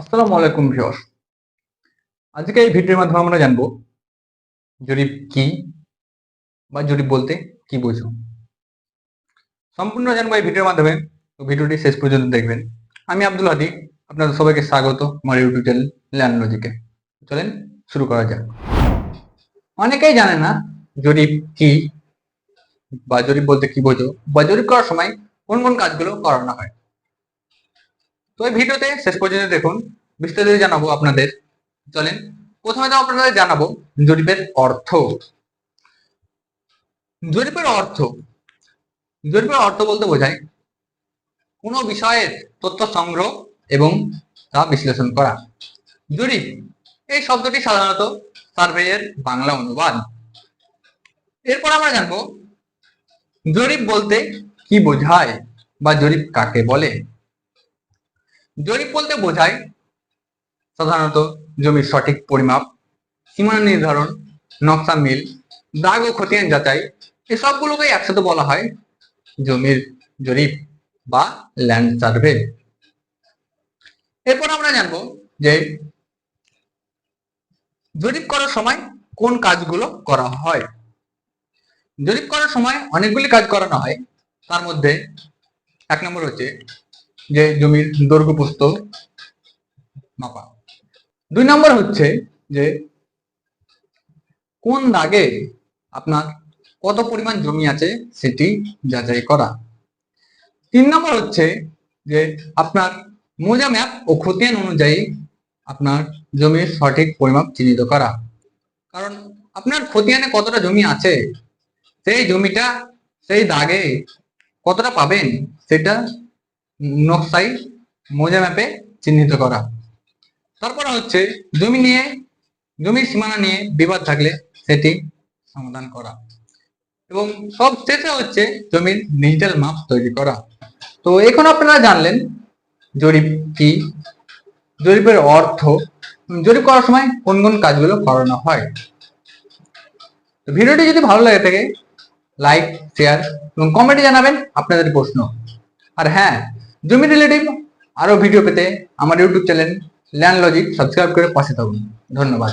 আসসালামু আলাইকুম ভিউয়ার্স। আজকে এই ভিডিওর মাধ্যমে আমরা জানব জরিপ কি বা জরিপ বলতে কি বোঝো। সম্পূর্ণ জানব এই ভিডিওর মাধ্যমে। তো ভিডিওটি শেষ পর্যন্ত দেখবেন। আমি আব্দুল হাদি, আপনাদের সবাইকে স্বাগত আমার ইউটিউব চ্যানেল ল্যান্ড লজিকে চলেন শুরু করা যাক। অনেকেই জানে না জরিপ কি বা জরিপ বলতে কি বোঝো বা জরিপ করার সময় কোন কোন কাজগুলো করানো হয়। তো এই ভিডিওতে শেষ পর্যন্ত দেখুন, বিস্তারিত জানাব আপনাদের। চলেন, প্রথমে তো আপনাদের জানাব জরিপের অর্থ। জরিপের অর্থ জরিপের অর্থ বলতে বোঝায় কোনো বিষয়ের তথ্য সংগ্রহ এবং তা বিশ্লেষণ করা। জরিপ, এই শব্দটি সাধারণত সার্ভেয়ের বাংলা অনুবাদ। এরপর আমরা জানব জরিপ বলতে কি বোঝায় বা জরিপ কাকে বলে? জরিপ বলতে বোঝায় সাধারণত জমির সঠিক পরিমাপ, সীমানা নির্ধারণ, নকশা মিল, দাগ ও খতিয়ান যাচাই এই সবগুলোকেই একসাথে বলা হয় জমির জরিপ বা ল্যান্ড সার্ভে। এরপর আমরা জানব যে জরিপ করার সময় কোন কাজগুলো করা হয়। জরিপ করার সময় অনেকগুলি কাজ করানো হয়। তার মধ্যে এক নম্বর হচ্ছে যে জমির দৈর্ঘ্য প্রস্থ মাপা। দুই নম্বর হচ্ছে যে কোন দাগে আপনার কত পরিমাণ জমি আছে সেটি যাচাই করা। তিন নম্বর হচ্ছে যে আপনার মোজা ম্যাপ ও খতিয়ান অনুযায়ী আপনার জমির সঠিক পরিমাপ চিহ্নিত করা। কারণ আপনার খতিয়ানে কতটা জমি আছে, সেই জমিটা, সেই দাগে কতটা পাবেন, সেটা নকশাই মোজা ম্যাপে চিহ্নিত করা। তারপরে হচ্ছে জমি নিয়ে, জমির সীমানা নিয়ে বিবাদ থাকলে সেটি সমাধান করা। এবং সব শেষে হচ্ছে জমির ডিজিটাল মাপ তৈরি করা। তো এখন আপনারা জানলেন জরিপ কি, জরিপের অর্থ, জরিপ করার সময় কোন কোন কাজগুলো করানো হয়। ভিডিওটি যদি ভালো লাগে থাকে, লাইক, শেয়ার এবং কমেন্টে জানাবেন আপনাদের প্রশ্ন। আর হ্যাঁ জমি রিলেটিভ আরও ভিডিও পেতে আমার YouTube channel land logic subscribe করে পাশে থাকুন। ধন্যবাদ।